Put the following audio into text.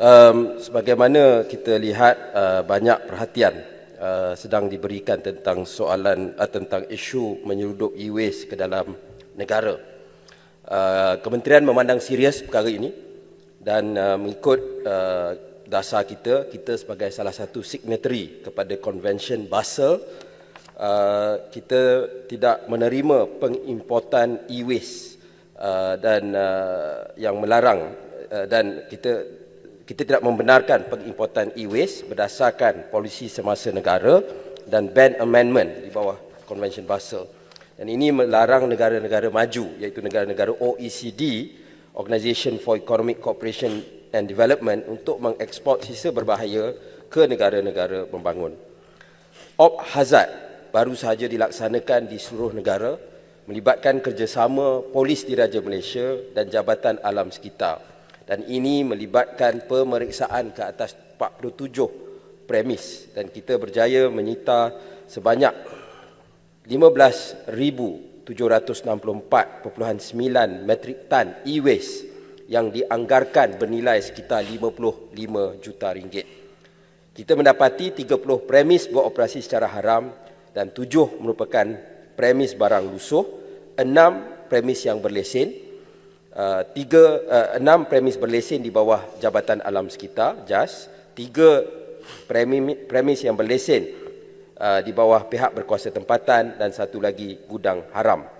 Um, sebagaimana kita lihat uh, banyak perhatian uh, sedang diberikan tentang soalan uh, tentang isu menyeruduk e-waste ke dalam negara. Uh, kementerian memandang serius perkara ini dan uh, mengikut uh, dasar kita, kita sebagai salah satu signatory kepada Convention Basel, uh, kita tidak menerima pengimportan e-waste uh, dan uh, yang melarang uh, dan kita kita tidak membenarkan pengimportan e-waste berdasarkan polisi semasa negara dan ban amendment di bawah Convention Basel. Dan ini melarang negara-negara maju iaitu negara-negara OECD, Organization for Economic Cooperation and Development untuk mengeksport sisa berbahaya ke negara-negara membangun. Op Hazard baru sahaja dilaksanakan di seluruh negara melibatkan kerjasama Polis Diraja Malaysia dan Jabatan Alam Sekitar dan ini melibatkan pemeriksaan ke atas 47 premis dan kita berjaya menyita sebanyak 15,764.9 metrik tan e-waste yang dianggarkan bernilai sekitar 55 juta ringgit. Kita mendapati 30 premis beroperasi secara haram dan 7 merupakan premis barang lusuh, 6 premis yang berlesen Uh, tiga, uh, enam premis berlesen di bawah Jabatan Alam Sekitar, JAS, tiga premis, premis yang berlesen uh, di bawah pihak berkuasa tempatan dan satu lagi gudang haram.